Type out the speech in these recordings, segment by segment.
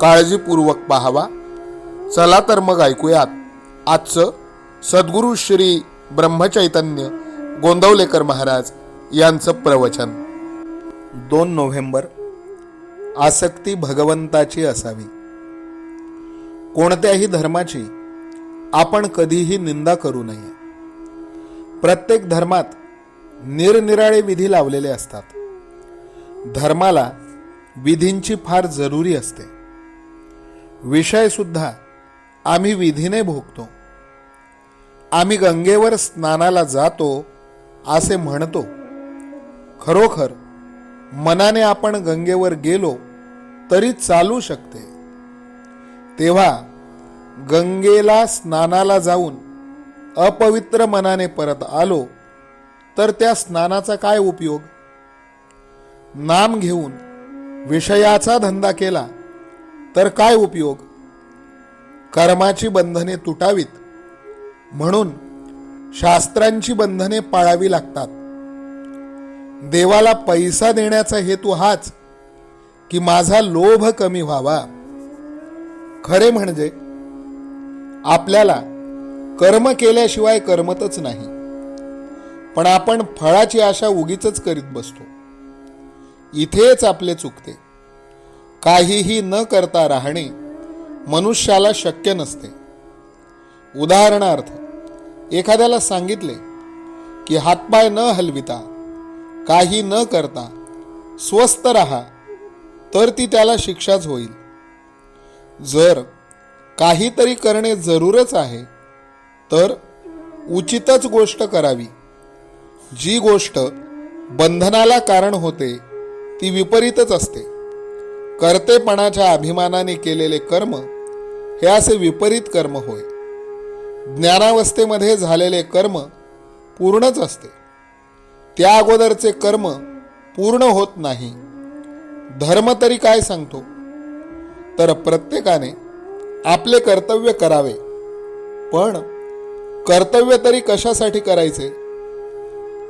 काळजीपूर्वक पाहावा. चला तर मग ऐकूयात. आजचं सद्गुरू श्री ब्रह्मचैतन्य गोंदवलेकर महाराज यांचं प्रवचन. दोन नोव्हेंबर आसक्ती भगवंताची असावी. कोणत्याही धर्माची आपण कधीही निंदा करू नये. प्रत्येक धर्मात निरनिराळे विधी लावलेले असतात. धर्माला विधींची फार जरुरी असते. विषयसुद्धा आम्ही विधीने भोगतो. आम्ही गंगेवर स्नानाला जातो असे म्हणतो. खरोखर मनाने आपण गंगेवर गेलो तरी चालू शकते. तेव्हा गंगेला स्नानाला जाऊन अपवित्र मनाने परत आलो तर त्या स्नानाचा काय उपयोग? नाम घेऊन विषयाचा धंदा केला तर काय उपयोग? कर्माची बंधने तुटावीत. म्हणून शास्त्रांची बंधने पाळावी लागतात. देवाला पैसा देण्याचा हेतू हाच की माझा लोभ कमी व्हावा. खरे म्हणजे आपल्याला कर्म केल्याशिवाय करमतच नाही. पण आपण फळाची आशा उगीच करीत बसतो. इथेच आपले चुकते. काहीही न करता राहणे मनुष्याला शक्य नसते. उदाहरणार्थ एखाद्याला सांगितले की हातपाय न हलविता काही न करता स्वस्थ राहा तर ती त्याला शिक्षाच होईल. जर काहीतरी करणे जरूरच आहे तर उचितच गोष्ट करावी. जी गोष्ट बंधनाला कारण होते ती विपरीतच असते. कर्तेपणाच्या अभिमानाने केलेले कर्म हे असे विपरीत कर्म होय. ज्ञानावस्थेमध्ये झालेले कर्म पूर्णच असते. त्या अगोदरचे कर्म पूर्ण होत नाही. धर्म तरी काय सांगतो? तर प्रत्येकाने आपले कर्तव्य करावे. पण कर्तव्य तरी कशासाठी करायचे?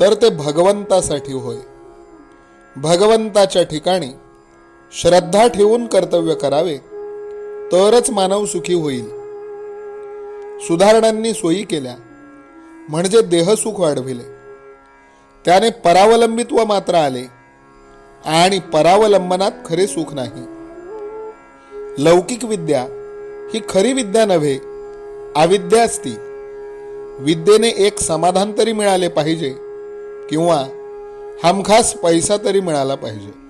तर ते भगवंतासाठी होय. भगवंताच्या ठिकाणी श्रद्धा ठेवून कर्तव्य करावे तरच मानव सुखी होईल. सुधारणांनी सोयी केल्या म्हणजे देहसुख वाढविले. त्याने परावलंबित्व मात्र आले आणि परावलंबनात खरे सुख नाही. लौकिक विद्या ही खरी विद्या नव्हे अविद्या असती. विद्येने एक समाधान तरी मिळाले पाहिजे किंवा हमखास पैसा तरी मिळाला पाहिजे.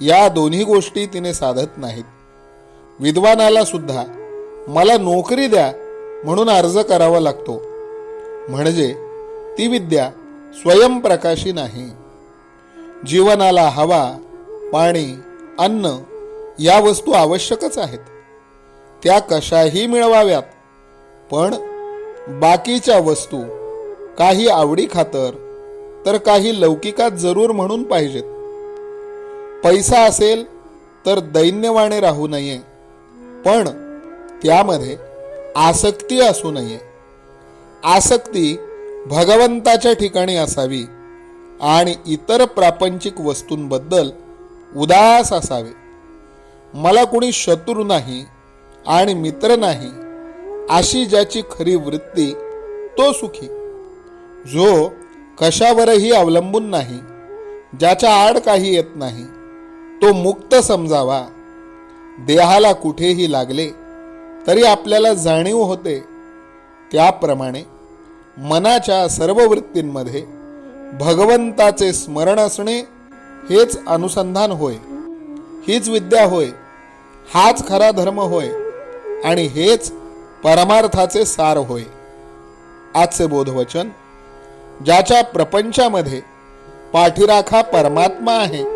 या दोन्ही गोष्टी तिने साधत नाहीत. विद्वानाला सुद्धा मला नोकरी द्या म्हणून अर्ज करावा लागतो. म्हणजे ती विद्या स्वयंप्रकाशी नाही. जीवनाला हवा पाणी अन्न या वस्तू आवश्यकच आहेत. त्या कशाही मिळवाव्यात. पण बाकीच्या वस्तू काही आवडी खातर तर काही लौकिकात जरूर म्हणून पाहिजेत. पैसा असेल तर दैन्यवाणे राहू नये. पण त्यामध्ये आसक्ती असू नये. आसक्ती भगवंताच्या ठिकाणी असावी आणि इतर प्रापंचिक वस्तूंबद्दल उदास असावे. मला कुणी शत्रू नाही आणि मित्र नाही अशी ज्याची खरी वृत्ती तो सुखी जो कशावरही अवलंबून नाही ज्याच्या आड काही येत नाही तो मुक्त समजावा. देहाला कुठेही लागले तरी आपल्याला जाणीव होते. त्याप्रमाणे मनाच्या सर्व वृत्तींमध्ये भगवंताचे स्मरण असणे हेच अनुसंधान होय. हीच विद्या होय हाच खरा धर्म होय आणि हेच परमार्थाचे सार होय. आजचे बोधवचन ज्याच्या प्रपंचामध्ये पाठीराखा परमात्मा आहे